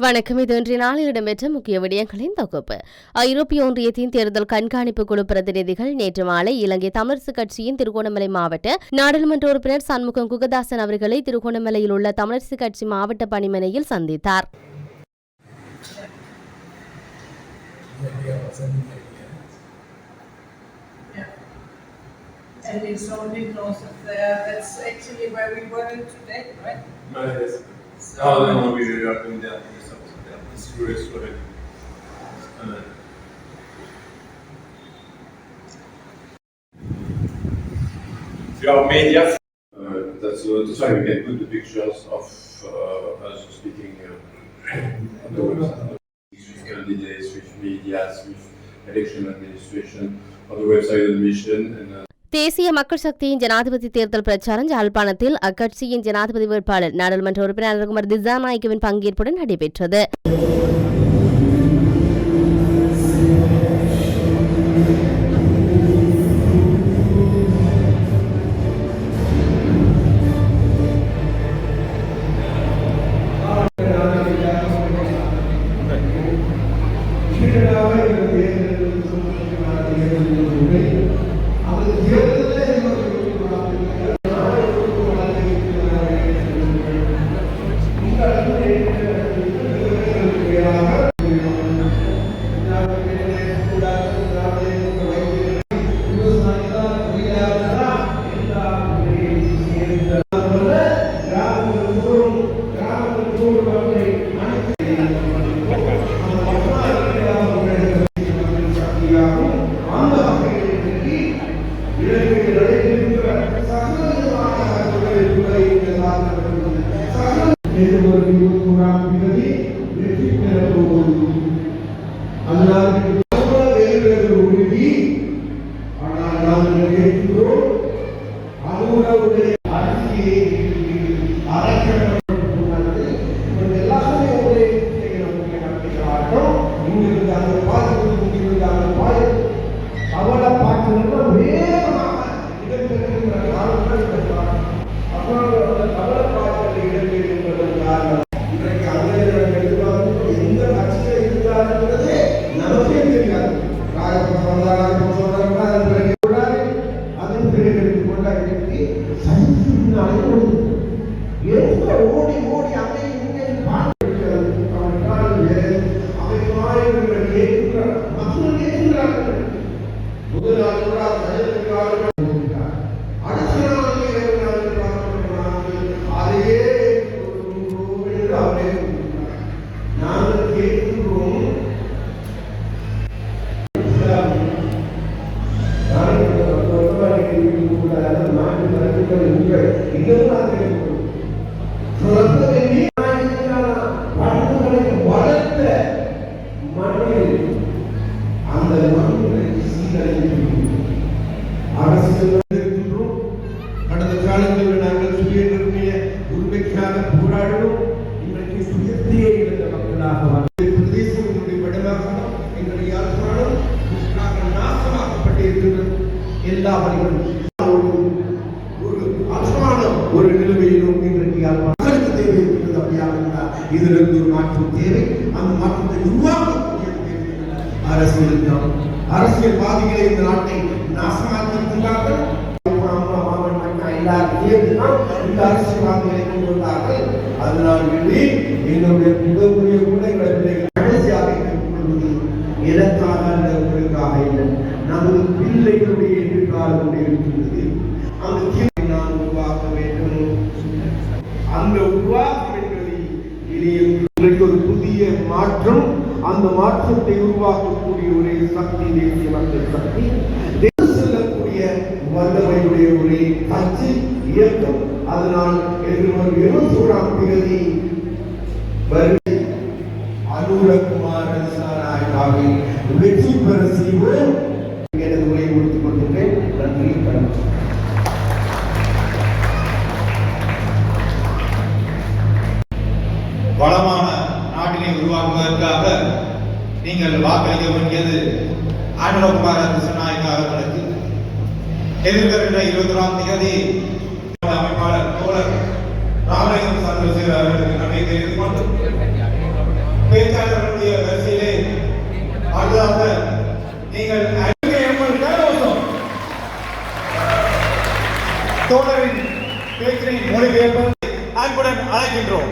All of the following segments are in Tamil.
வணக்கம் இது இன்றைய நாளில் இடம்பெற்ற முக்கிய விடயங்களின் தொகுப்பு ஐரோப்பிய ஒன்றியத்தின் தேர்தல் கண்காணிப்பு குழு பிரதிநிதிகள் நேற்று மாலை இலங்கை தமிழரசு கட்சியின் திருகோணமலை மாவட்ட நாடாளுமன்ற உறுப்பினர் சண்முகம் குகதாசன் அவர்களை திருகோணமலையில் உள்ள தமிழரசு கட்சி மாவட்ட பணிமனையில் சந்தித்தார் And it's only north of there, that's actually where we were today, right? No, yes. So- Oh, then we'll be up to the south, down the Spruce Road. And Your media. Uh, that's, uh, that's why we can put the pictures of uh, us speaking uh, on the website. With candidates, with media, with election administration, on the website admission and uh, தேசிய மக்கள் சக்தியின் ஜனாதிபதி தேர்தல் பிரச்சாரம் யாழ்ப்பாணத்தில் அக்கட்சியின் ஜனாதிபதி வேட்பாளர் நாடாளுமன்ற உறுப்பினர் அனுகுமார் திசாநாயக்கவின் பங்கேற்புடன் நடைபெற்றது. இதிலிருந்து ஒரு மாற்றம் தேவை அந்த மாற்றத்தை உருவாக்கக்கூடிய அரசியல் தான் இந்த நாட்டை நாசமாக்கியிருக்கிறார்கள். அம்மா, இந்த அரசியல்வாதிகளை கொண்டு வந்தார்கள். அதனால் வேண்டி எங்களுடைய புதவுடைய பிள்ளைகளை பிள்ளைகள் கடைசியாக கொள்வது எதற்காக அல்ல உங்களுக்காக இல்லை. நமது பிள்ளைகளுடைய எதிர்காலம் இருக்கின்றது. மாற்றம் அந்த மாற்றத்தை உருவாக்கக்கூடிய ஒரே சக்தி தேசிய மக்கள் சக்தி. செல்லக்கூடிய வல்லமையுடைய ஒரே கட்சி இயக்கம். அதனால் எதிர்வரும் இருபத்தி ஓராம் தேதி வருகை. அனுரகுமார் சாராயாவை வெற்றி பெற செய்வோம். எனது உரையை முடித்துக் கொள்கின்றேன். நன்றி வணக்கம். வளமான உருவாக்குவதற்காக நீங்கள் வாக்களிக்க வேண்டியது ஆண்டவகுமார திசநாயக்க அவர்களுக்கு எதிர்வருகின்ற இருபத்தி ஒன்றாம் தேதி அமைப்பாளர் தோழர் ராமலிங்கம் சந்திரசேகர் அவர்களுக்கு நன்றி தெரிந்து கொண்டு பேச்சாளர்களுடைய வரிசையிலே அடுத்ததாக நீங்கள் தோழரின் பேச்சினை மொழிபெயர்ப்பதை அன்புடன் அழைக்கின்றோம்.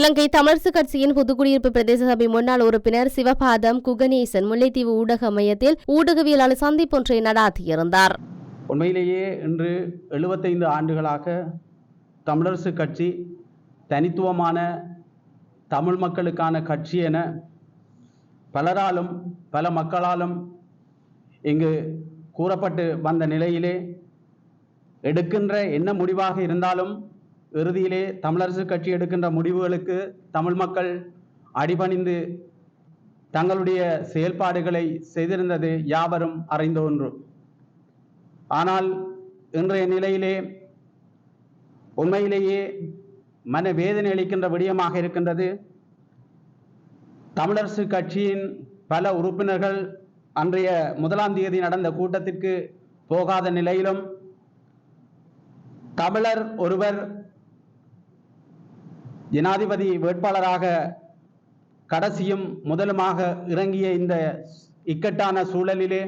இலங்கை தமிழரசு கட்சியின் புதுக்குடியிருப்பு பிரதேச சபை முன்னாள் உறுப்பினர் சிவபாதம் குகனேசன் முல்லைத்தீவு ஊடக மையத்தில் ஊடகவியலாளர் சந்திப்பொன்றை நடாத்தியிருந்தார். உண்மையிலேயே இன்று எழுபத்தைந்து ஆண்டுகளாக தமிழரசு கட்சி தனித்துவமான தமிழ் மக்களுக்கான கட்சி என பலராலும் பல மக்களாலும் இங்கு கூறப்பட்டு வந்த நிலையிலே எடுக்கின்ற என்ன முடிவாக இருந்தாலும் இறுதியிலே தமிழரசு கட்சி எடுக்கின்ற முடிவுகளுக்கு தமிழ் மக்கள் அடிபணிந்து தங்களுடைய செயல்பாடுகளை செய்திருந்தது யாவரும் அறிந்த ஒன்று. ஆனால் இன்றைய நிலையிலே உண்மையிலேயே மன வேதனை அளிக்கின்ற விடயமாக இருக்கின்றது. தமிழரசு கட்சியின் பல உறுப்பினர்கள் அன்றைய முதலாம் தேதி நடந்த கூட்டத்திற்கு போகாத நிலையிலும் தமிழர் ஒருவர் ஜனாதிபதி வேட்பாளராக கடைசியும் முதலுமாக இறங்கிய இந்த இக்கட்டான சூழலிலே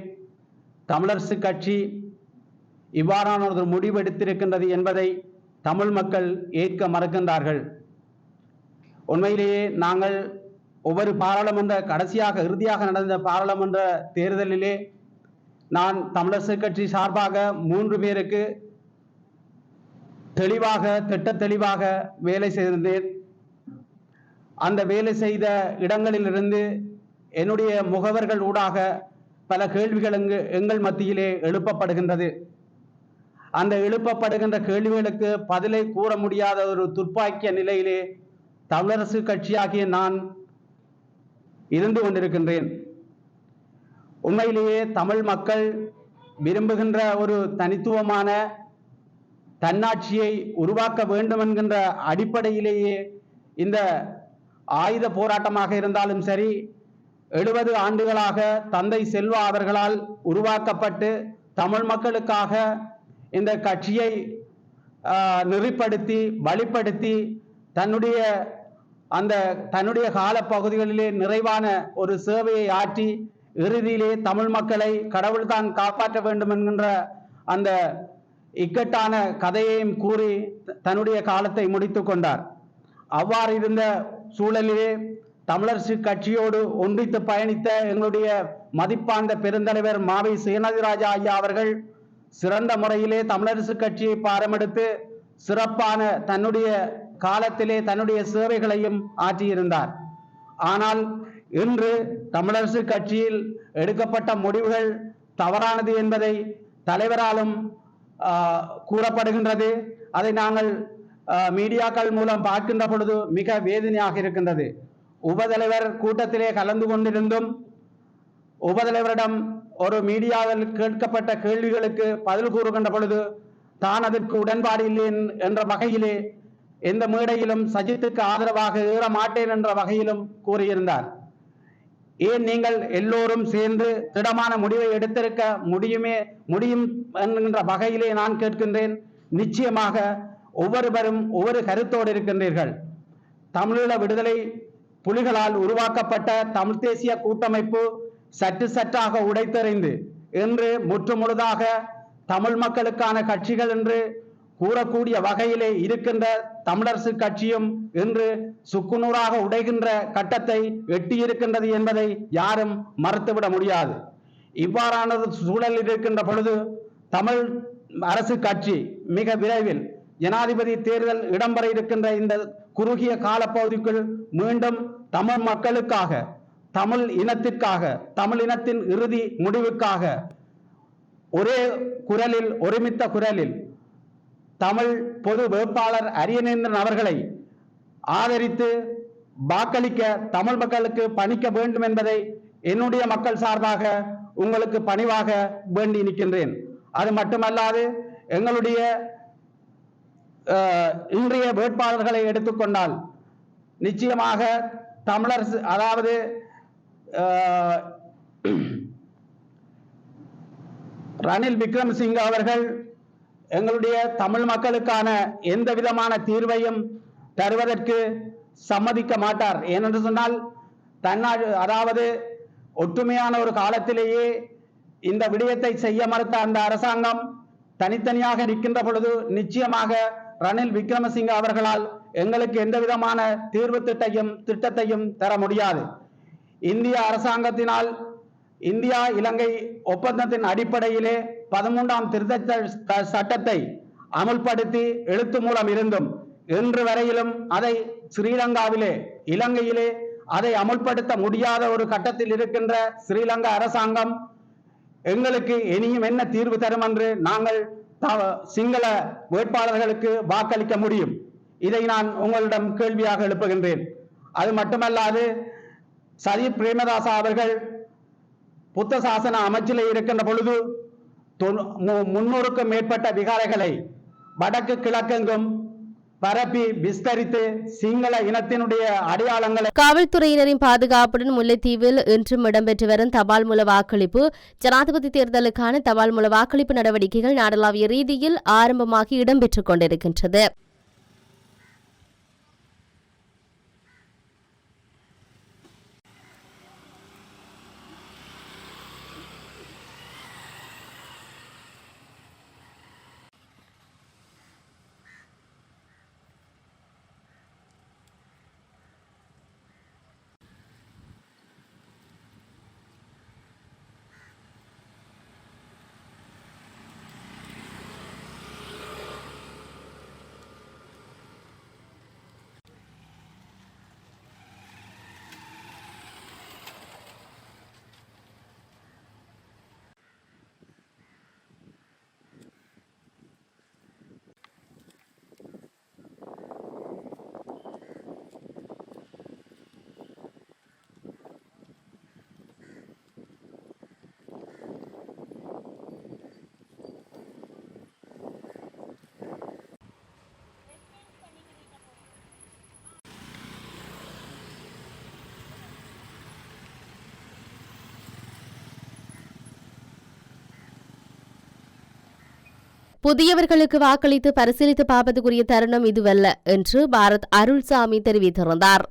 தமிழரசு கட்சி இவ்வாறான ஒரு முடிவெடுத்திருக்கின்றது என்பதை தமிழ் மக்கள் ஏற்க மறுக்கின்றார்கள். உண்மையிலேயே நாங்கள் ஒவ்வொரு பாராளுமன்ற கடைசியாக இறுதியாக நடந்த பாராளுமன்ற தேர்தலிலே நான் தமிழரசு கட்சி சார்பாக மூன்று பேருக்கு தெளிவாக திட்ட தெளிவாக வேலை செய்திருந்தேன். அந்த வேலை செய்த இடங்களிலிருந்து என்னுடைய முகவர்கள் ஊடாக பல கேள்விகள் எங்கு எங்கள் மத்தியிலே எழுப்பப்படுகின்றது. அந்த எழுப்பப்படுகின்ற கேள்விகளுக்கு பதிலை கூற முடியாத ஒரு துர்ப்பாக்கிய நிலையிலே தமிழரசு கட்சியாகிய நான் இருந்து கொண்டிருக்கின்றேன். உண்மையிலேயே தமிழ் மக்கள் விரும்புகின்ற ஒரு தனித்துவமான தன்னாட்சியை உருவாக்க வேண்டும் என்கின்ற அடிப்படையிலேயே இந்த ஆயுத போராட்டமாக இருந்தாலும் சரி எழுபது ஆண்டுகளாக தந்தை செல்வா அவர்களால் உருவாக்கப்பட்டு தமிழ் மக்களுக்காக இந்த கட்சியை நெறிப்படுத்தி வழிப்படுத்தி தன்னுடைய அந்த தன்னுடைய காலப்பகுதிகளிலே நிறைவான ஒரு சேவையை ஆற்றி இறுதியிலே தமிழ் மக்களை கடவுள்தான் காப்பாற்ற வேண்டும் என்கின்ற அந்த இக்கட்டான கதையையும் கூறி தன்னுடைய காலத்தை முடித்து கொண்டார். அவ்வாறு இருந்த சூழலிலே தமிழரசு கட்சியோடு ஒன்றித்து பயணித்த எங்களுடைய மதிப்பாந்த பெருந்தலைவர் மாவை சேனாதிராஜா ஐயா அவர்கள் சிறந்த முறையிலே தமிழரசு கட்சியை பாரமெடுத்து சிறப்பான தன்னுடைய காலத்திலே தன்னுடைய சேவைகளையும் ஆற்றியிருந்தார். ஆனால் இன்று தமிழரசு கட்சியில் எடுக்கப்பட்ட முடிவுகள் தவறானது என்பதை தலைவராலும் கூறப்படுகின்றது. அதை நாங்கள் மீடியாக்கள் மூலம் பார்க்கின்ற பொழுது மிக வேதனையாக இருக்கின்றது. உபதலைவர் கூட்டத்திலே கலந்து கொண்டிருந்தும் உபதலைவரிடம் ஒரு மீடியாவில் கேட்கப்பட்ட கேள்விகளுக்கு பதில் கூறுகின்ற பொழுது தான் அதற்கு உடன்பாடு இல்லை என்ற வகையிலே எந்த மேடையிலும் சஜித்துக்கு ஆதரவாக ஏற மாட்டேன் என்ற வகையிலும் கூறியிருந்தார். ஏன் நீங்கள் எல்லோரும் சேர்ந்து திடமான முடிவை எடுத்திருக்க முடியுமே முடியும் என்கின்ற வகையிலே நான் கேட்கின்றேன். நிச்சயமாக ஒவ்வொருவரும் ஒவ்வொரு கருத்தோடு இருக்கின்றீர்கள். தமிழீழ விடுதலை புலிகளால் உருவாக்கப்பட்ட தமிழ் தேசிய கூட்டமைப்பு சற்று சற்றாக உடைத்தெறிந்து இன்று முற்றுமுழுதாக தமிழ் மக்களுக்கான கட்சிகள் என்று கூறக்கூடிய வகையிலே இருக்கின்ற தமிழரசு கட்சியும் இன்று சுக்குநூறாக உடைகின்ற கட்டத்தை எட்டியிருக்கின்றது என்பதை யாரும் மறுத்துவிட முடியாது. இவ்வாறானது சூழலில் இருக்கின்ற பொழுது தமிழ் அரசு கட்சி மிக விரைவில் ஜனாதிபதி தேர்தல் இடம்பெற இருக்கின்ற இந்த குறுகிய காலப்பகுதிக்குள் மீண்டும் தமிழ் மக்களுக்காக தமிழ் இனத்திற்காக தமிழ் இனத்தின் இறுதி முடிவுக்காக ஒரே குரலில் ஒருமித்த குரலில் தமிழ் பொது வேட்பாளர் அரியநேந்திரன் அவர்களை ஆதரித்து வாக்களிக்க தமிழ் மக்களுக்கு பணிக்க வேண்டும் என்பதை என்னுடைய மக்கள் சார்பாக உங்களுக்கு பணிவாக வேண்டி நிற்கின்றேன். அது மட்டுமல்லாது எங்களுடைய இன்றைய வேட்பாளர்களை எடுத்துக்கொண்டால் நிச்சயமாக தமிழர் அதாவது ரணில் விக்ரமசிங்க அவர்கள் எங்களுடைய தமிழ் மக்களுக்கான எந்த விதமான தீர்வையும் தருவதற்கு சம்மதிக்க மாட்டார். ஏனென்று சொன்னால் தன்னாடு அதாவது ஒற்றுமையான ஒரு காலத்திலேயே இந்த விடயத்தை செய்ய மறுத்த அந்த அரசாங்கம் தனித்தனியாக நிற்கின்ற பொழுது நிச்சயமாக ரணில் விக்ரமசிங்க அவர்களால் எங்களுக்கு எந்த விதமான தீர்வு திட்டையும் திட்டத்தையும் தர முடியாது. இந்திய அரசாங்கத்தினால் இந்தியா இலங்கை ஒப்பந்தத்தின் அடிப்படையிலே பதிமூன்றாம் திருத்த சட்டத்தை அமுல்படுத்தி எழுத்து மூலம் இருந்தும் இன்று வரையிலும் அதை ஸ்ரீலங்காவிலே இலங்கையிலே அதை அமுல்படுத்த முடியாத ஒரு கட்டத்தில் இருக்கின்ற ஸ்ரீலங்கா அரசாங்கம் எங்களுக்கு இனியும் என்ன தீர்வு தரும் என்று நாங்கள் த- சிங்கள வேட்பாளர்களுக்கு வாக்களிக்க முடியும். இதை நான் உங்களிடம் கேள்வியாக எழுப்புகின்றேன். அது மட்டுமல்லாது சதீப் பிரேமதாசா அவர்கள் புத்த சாசன அமைச்சில் இருக்கின்ற பொழுது முன்னூறுக்கும் மேற்பட்ட விகாரைகளை வடக்கு கிழக்கெங்கும் பரப்பி விஸ்தரித்து சிங்கள இனத்தினுடைய அடையாளங்களை காவல்துறையினரின் பாதுகாப்புடன் முல்லைத்தீவில் இன்றும் இடம்பெற்று வரும் தபால் மூல வாக்களிப்பு ஜனாதிபதி தேர்தலுக்கான தபால் மூல வாக்களிப்பு நடவடிக்கைகள் நாடளாவிய ரீதியில் ஆரம்பமாகி இடம்பெற்றுக் கொண்டிருக்கின்றது. புதியவர்களுக்கு வாக்களித்து பரிசீலித்து பார்ப்பதற்குரிய தருணம் இதுவல்ல என்று பாரத் அருள்சாமி தெரிவித்திருந்தார்.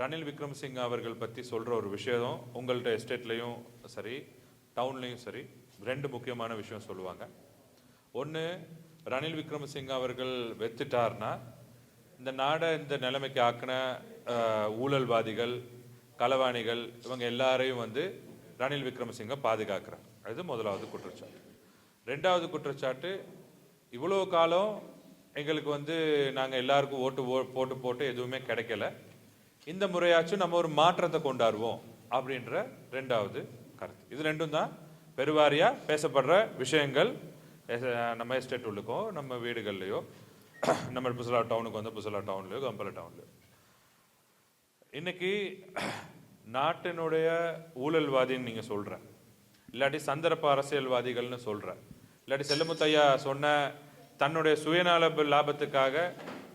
ரணில் விக்ரமசிங்க அவர்கள் பற்றி சொல்கிற ஒரு விஷயம் உங்கள்கிட்ட எஸ்டேட்லேயும் சரி டவுன்லேயும் சரி ரெண்டு முக்கியமான விஷயம் சொல்லுவாங்க. ஒன்று ரணில் விக்ரமசிங் அவர்கள் வெத்துட்டார்னா இந்த நாடை இந்த நிலைமைக்கு ஆக்கின ஊழல்வாதிகள் களவாணிகள் இவங்க எல்லாரையும் வந்து ரணில் விக்ரமசிங்க பாதுகாக்கிறார். அது முதலாவது குற்றச்சாட்டு. ரெண்டாவது குற்றச்சாட்டு இவ்வளோ காலம் எங்களுக்கு வந்து நாங்கள் எல்லாருக்கும் ஓட்டு போட்டு போட்டு எதுவுமே கிடைக்கல. இந்த முறையாச்சும் நம்ம ஒரு மாற்றத்தை கொண்டாடுவோம் அப்படின்ற ரெண்டாவது கருத்து. இது ரெண்டும் தான் பெருவாரியாக பேசப்படுற விஷயங்கள். நம்ம எஸ்டேட் உள்ளுக்கோ நம்ம வீடுகள்லையோ நம்ம புசலா டவுனுக்கு வந்து புசலா டவுன்லையோ கம்பல டவுன்லையோ இன்னைக்கு நாட்டினுடைய ஊழல்வாதின்னு நீங்கள் சொல்கிற இல்லாட்டி சந்தர்ப்ப அரசியல்வாதிகள்னு சொல்கிற இல்லாட்டி செல்லமுத்தையா சொன்ன தன்னுடைய சுயநல லாபத்துக்காக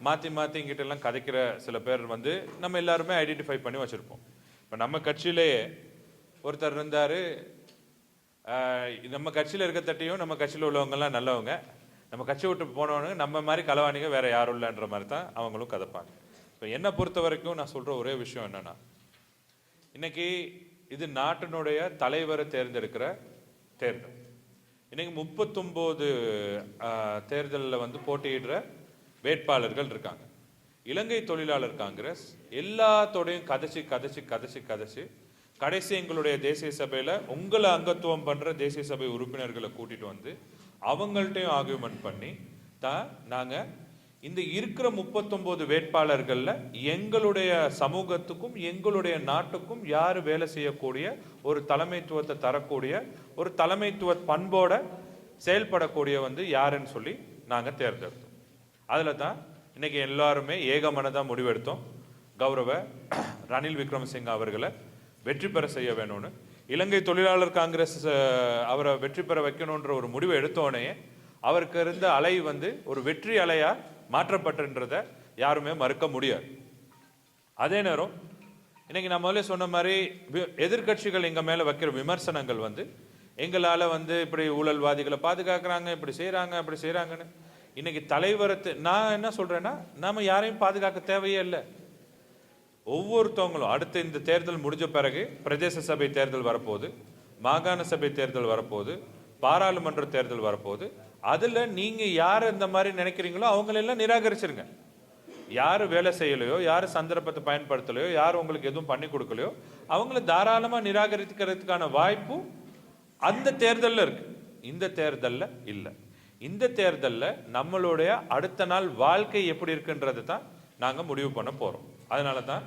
மாற்றி மாற்றி இங்கிட்ட எல்லாம் கதைக்கிற சில பேர் வந்து நம்ம எல்லாருமே ஐடென்டிஃபை பண்ணி வச்சுருப்போம். இப்போ நம்ம கட்சியிலேயே ஒருத்தர் இருந்தார். நம்ம கட்சியில் இருக்கத்தட்டையும் நம்ம கட்சியில் உள்ளவங்கெல்லாம் நல்லவங்க. நம்ம கட்சி விட்டு போனவனுங்க நம்ம மாதிரி கலவாணிங்க வேற யாரும் இல்லைன்ற மாதிரி தான் அவங்களும் கதைப்பாங்க. இப்போ என்னை பொறுத்த வரைக்கும் நான் சொல்கிற ஒரே விஷயம் என்னென்னா இன்றைக்கி இது நாட்டினுடைய தலைவரை தேர்ந்தெடுக்கிற தேர்தல். இன்றைக்கி முப்பத்தொம்போது தேர்தலில் வந்து போட்டியிடுற வேட்பாளர்கள் இருக்காங்க. இலங்கை தொழிலாளர் காங்கிரஸ் எல்லாத்தோடையும் கதைச்சு கதைச்சு கதைச்சு கதைச்சு கடைசி எங்களுடைய தேசிய சபையில் உங்களை அங்கத்துவம் பண்ணுற தேசிய சபை உறுப்பினர்களை கூட்டிகிட்டு வந்து அவங்கள்ட்டையும் ஆர்கியூமெண்ட் பண்ணி தான் நாங்கள் இந்த இருக்கிற முப்பத்தொன்பது வேட்பாளர்களில் எங்களுடைய சமூகத்துக்கும் எங்களுடைய நாட்டுக்கும் யார் வேலை செய்யக்கூடிய ஒரு தலைமைத்துவத்தை தரக்கூடிய ஒரு தலைமைத்துவ பண்போட செயல்படக்கூடிய வந்து யாருன்னு சொல்லி நாங்கள் தேர்ந்தெடுத்தோம். அதில் தான் இன்னைக்கு எல்லாருமே ஏகமனதாக முடிவெடுத்தோம். கௌரவ ரணில் விக்ரமசிங்க அவர்களை வெற்றி பெற செய்ய வேணும்னு. இலங்கை தொழிலாளர் காங்கிரஸ் அவரை வெற்றி பெற வைக்கணுன்ற ஒரு முடிவை எடுத்தோடனே அவருக்கு இருந்த அலை வந்து ஒரு வெற்றி அலையாக மாற்றப்பட்டுன்றதை யாருமே மறுக்க முடியாது. அதே நேரம் இன்னைக்கு நான் முதல்ல சொன்ன மாதிரி வி- எதிர்க்கட்சிகள் மேலே வைக்கிற விமர்சனங்கள் வந்து எங்களால் வந்து இப்படி ஊழல்வாதிகளை பாதுகாக்கிறாங்க இப்படி செய்கிறாங்க அப்படி செய்கிறாங்கன்னு இன்னைக்கு தலைவரை நான் என்ன சொல்கிறேன்னா நாம் யாரையும் பாதுகாக்க தேவையே இல்லை. ஒவ்வொருத்தவங்களும் அடுத்து இந்த தேர்தல் முடிஞ்ச பிறகு பிரதேச சபை தேர்தல் வரப்போகுது மாகாண சபை தேர்தல் வரப்போகுது பாராளுமன்ற தேர்தல் வரப்போகுது அதில் நீங்கள் யார் இந்த மாதிரி நினைக்கிறீங்களோ அவங்களெல்லாம் நிராகரிச்சிருங்க. யார் வேலை செய்யலையோ யார் சந்தர்ப்பத்தை பயன்படுத்தலையோ யார் உங்களுக்கு எதுவும் பண்ணி கொடுக்கலையோ அவங்கள தாராளமாக நிராகரிக்கிறதுக்கான வாய்ப்பு அந்த தேர்தலில் இருக்கு. இந்த தேர்தலில் இல்லை. இந்த தேர்தலில் நம்மளுடைய அடுத்த நாள் வாழ்க்கை எப்படி இருக்குன்றது தான் நாங்கள் முடிவு பண்ண போகிறோம் அதனால தான்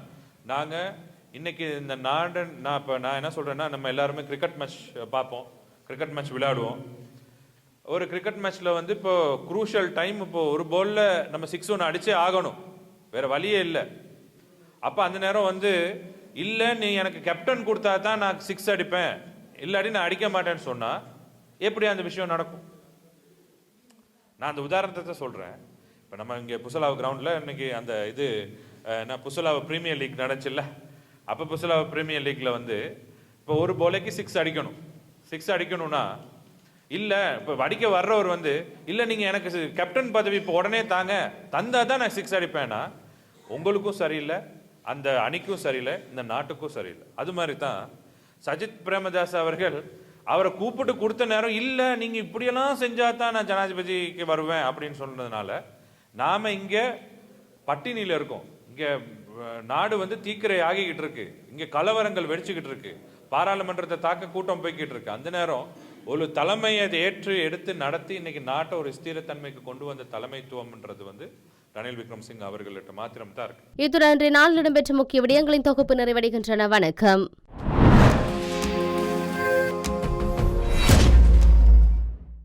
நாங்கள் இன்னைக்கு இந்த நாடன் நான் இப்போ நான் என்ன சொல்கிறேன்னா நம்ம எல்லாருமே கிரிக்கெட் மேட்ச் பார்ப்போம். கிரிக்கெட் மேட்ச் விளையாடுவோம். ஒரு கிரிக்கெட் மேட்ச்ல வந்து இப்போ குரூஷியல் டைம் இப்போ ஒரு பால்ல நம்ம சிக்ஸ் ஒன்று அடிச்சே ஆகணும். வேற வழியே இல்லை. அப்போ அந்த நேரம் வந்து இல்லை நீ எனக்கு கேப்டன் கொடுத்தா தான் நான் சிக்ஸ் அடிப்பேன். இல்லாட்டி நான் அடிக்க மாட்டேன்னு சொன்னா எப்படி அந்த விஷயம் நடக்கும்? நான் அந்த உதாரணத்தை சொல்றேன். இப்போ நம்ம இங்கே புசலாவ் கிரவுண்டில் இன்னைக்கு அந்த இது நான் புசலாவ் பிரீமியர் லீக் நடந்துச்சுல்ல? அப்போ புசலாவ் ப்ரீமியர் லீக்ல வந்து இப்போ ஒரு போலைக்கு சிக்ஸ் அடிக்கணும். சிக்ஸ் அடிக்கணும்னா இல்லை இப்போ அடிக்க வர்றவர் வந்து இல்லை நீங்கள் எனக்கு கேப்டன் பதவி இப்போ உடனே தாங்க தந்தால் தான் நான் சிக்ஸ் அடிப்பேன்னா உங்களுக்கும் சரியில்லை அந்த அணிக்கும் சரியில்லை இந்த நாட்டுக்கும் சரியில்லை. அது மாதிரி தான் சஜித் பிரேமதாஸ் அவர்கள் அவரை கூப்பிட்டு கொடுத்த நேரம் இல்லை நீங்க இப்படியெல்லாம் செஞ்சா தான் நான் ஜனாதிபதிக்கு வருவேன் அப்படின்னு சொன்னதுனால நாம இங்க பட்டினியில இருக்கோம். இங்க நாடு வந்து தீக்கிரை ஆகிக்கிட்டு இருக்கு. இங்க கலவரங்கள் வெடிச்சுக்கிட்டு இருக்கு. பாராளுமன்றத்தை தாக்க கூட்டம் போய்கிட்டு இருக்கு. அந்த நேரம் ஒரு தலைமையை அதை ஏற்று எடுத்து நடத்தி இன்னைக்கு நாட்டை ஒரு ஸ்திரத்தன்மைக்கு கொண்டு வந்த தலைமைத்துவம்ன்றது வந்து ரணில் விக்ரம்சிங் அவர்கள்ட்ட மாத்திரம் தான் இருக்கு. இத்துடன் இன்றைய நாளில் இடம்பெற்ற முக்கிய விடயங்களின் தொகுப்பு நிறைவடைகின்றன. வணக்கம்.